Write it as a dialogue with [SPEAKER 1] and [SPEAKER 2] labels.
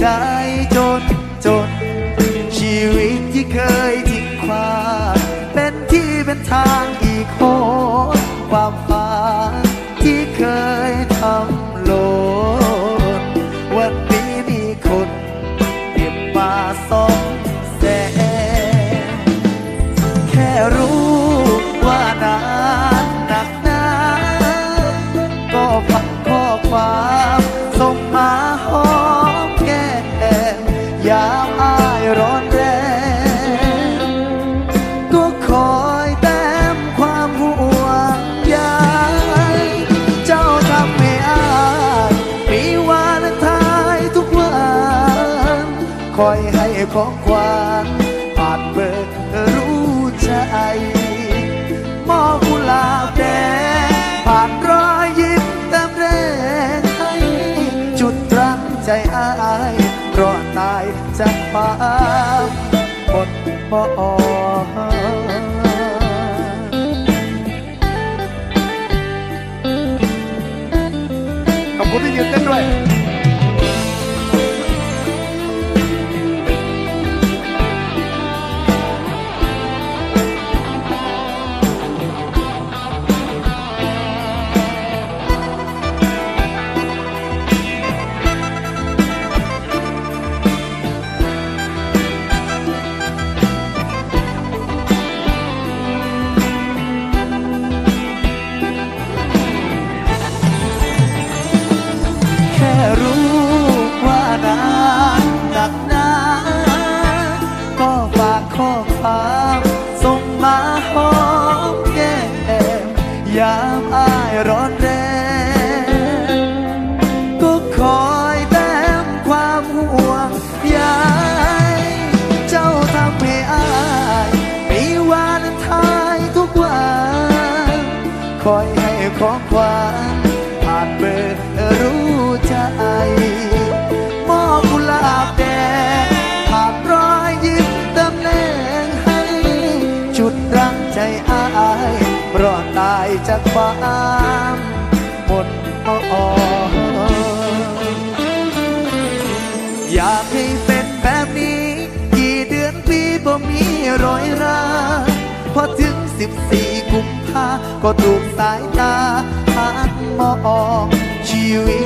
[SPEAKER 1] ใจจนจน ชีวิตที่เคยทิ้งขวางเป็นที่เป็นทางอีกโหนความฝันที่เคยทำหล่นวันนี้มีคนเก็บมาซ่อมแซมแค่รู้ว่านานหนักหนาก็พักข้อความ ยามอายร้อนแรงก็คอยแต้มความห่วงใยเจ้าทำให้อายมีวาลนทน์ทุกวันคอยให้ของขวัญผ่านเบอร์รู้ใจมอบกุหลาบแดงผ่านรอยยิ้มเต็มแรงให้จุดรังใจอาย รอดตายจากความหมดปอ
[SPEAKER 2] ขอบคุณที่ยืนเต้นด้วย
[SPEAKER 1] ห่วงใยเจ้าทำให้อายมีวันทายทุกวันคอยให้ของขวัญผ่านเบอร์รู้ใจมอบกุหลาบแดงผ่านรอยยิ้มเติมแรงให้ จุดรังใจอายรอดตายจากความหมดอ่อนากให้เป็นแบบนี้ กี่เดือนปีบ่มีรอยราพอถึงสิบสี่กุมภาก็ถูกสายตาหันมองชีวิต